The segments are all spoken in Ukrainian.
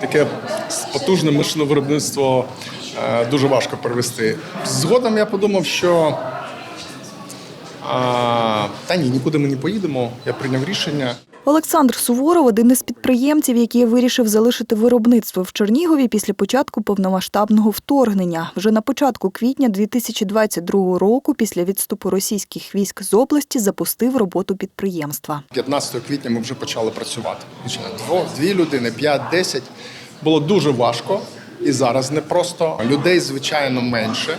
Таке потужне машиновиробництво е, дуже важко перевести. Згодом я подумав, що а, та ні, нікуди ми не поїдемо. Я прийняв рішення. Олександр Суворов один із підприємців, який вирішив залишити виробництво в Чернігові після початку повномасштабного вторгнення. Вже на початку квітня 2022 року, після відступу російських військ з області, запустив роботу підприємства. 15 квітня ми вже почали працювати. Дві людини, 5-10. Було дуже важко. І зараз непросто. Людей, звичайно, менше.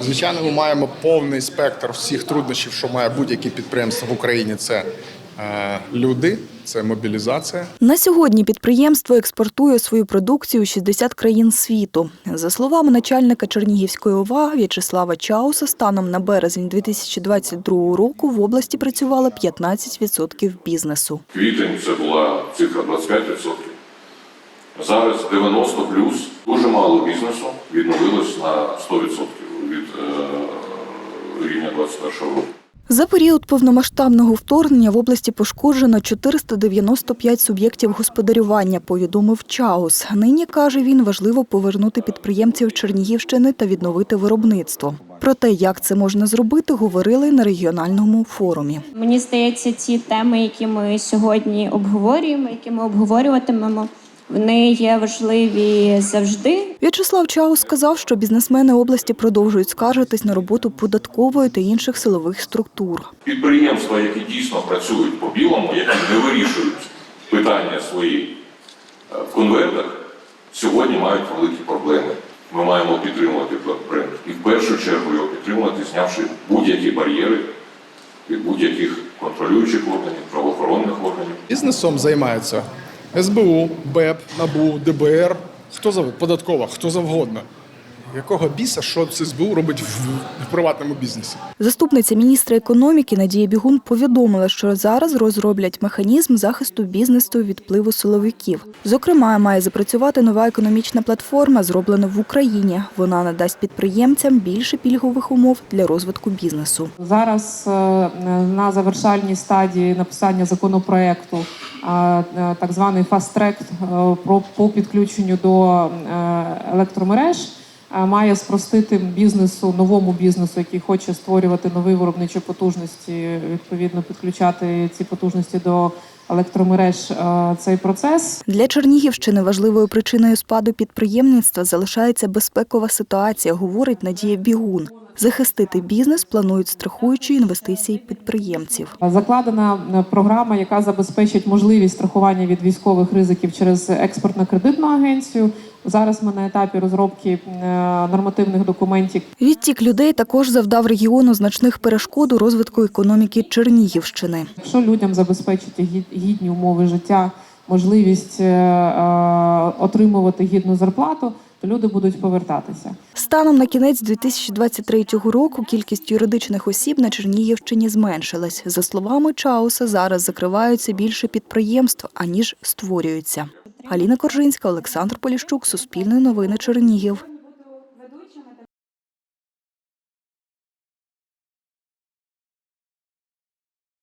Звичайно, ми маємо повний спектр всіх труднощів, що має будь-яке підприємство в Україні. Це люди, це мобілізація. На сьогодні підприємство експортує свою продукцію у 60 країн світу. За словами начальника Чернігівської ОВА В'ячеслава Чауса, станом на березень 2022 року в області працювало 15% бізнесу. Квітень це була цифра 25%. Зараз 90 плюс. Дуже мало бізнесу відновилось на 100% від е, рівня 21 року. За період повномасштабного вторгнення в області пошкоджено 495 суб'єктів господарювання, повідомив Чаус. Нині, каже він, важливо повернути підприємців Чернігівщини та відновити виробництво. Про те, як це можна зробити, говорили на регіональному форумі. Мені здається, ці теми, які ми сьогодні обговорюємо, які ми обговорюватимемо, вони є важливі завжди. В'ячеслав Чаус сказав, що бізнесмени області продовжують скаржитись на роботу податкової та інших силових структур. Підприємства, які дійсно працюють по білому, які не вирішують питання свої е, в конвертах, сьогодні мають великі проблеми. Ми маємо підтримувати бренд. І в першу чергу його підтримувати, знявши будь-які бар'єри від будь-яких контролюючих органів, правоохоронних органів. Бізнесом займаються СБУ, БЕП, НАБУ, ДБР. Хто зав... податкова, хто завгодно. Якого біса, що це СБУ робить в, в приватному бізнесі? Заступниця міністра економіки Надія Бігун повідомила, що зараз розроблять механізм захисту бізнесу від впливу силовиків. Зокрема, має запрацювати нова економічна платформа, зроблена в Україні. Вона надасть підприємцям більше пільгових умов для розвитку бізнесу. Зараз е, на завершальній стадії написання законопроекту е, е, так званий фаст-трек про по підключенню до електромереж має спростити бізнесу, новому бізнесу, який хоче створювати нові виробничі потужності, відповідно підключати ці потужності до електромереж е, цей процес. Для Чернігівщини важливою причиною спаду підприємництва залишається безпекова ситуація, говорить Надія Бігун. Захистити бізнес планують страхуючі інвестиції підприємців. Закладена е, програма, яка забезпечить можливість страхування від військових ризиків через експортно-кредитну агенцію. Зараз ми на етапі розробки е, нормативних документів. Відтік людей також завдав регіону значних перешкод у розвитку економіки Чернігівщини. Якщо людям забезпечити гідні умови життя, можливість е, отримувати гідну зарплату, люди будуть повертатися. Станом на кінець 2023 року кількість юридичних осіб на Чернігівщині зменшилась. За словами Чауса, зараз закриваються більше підприємств, аніж створюються. Аліна Коржинська, Олександр Поліщук, Суспільне новини Чернігів.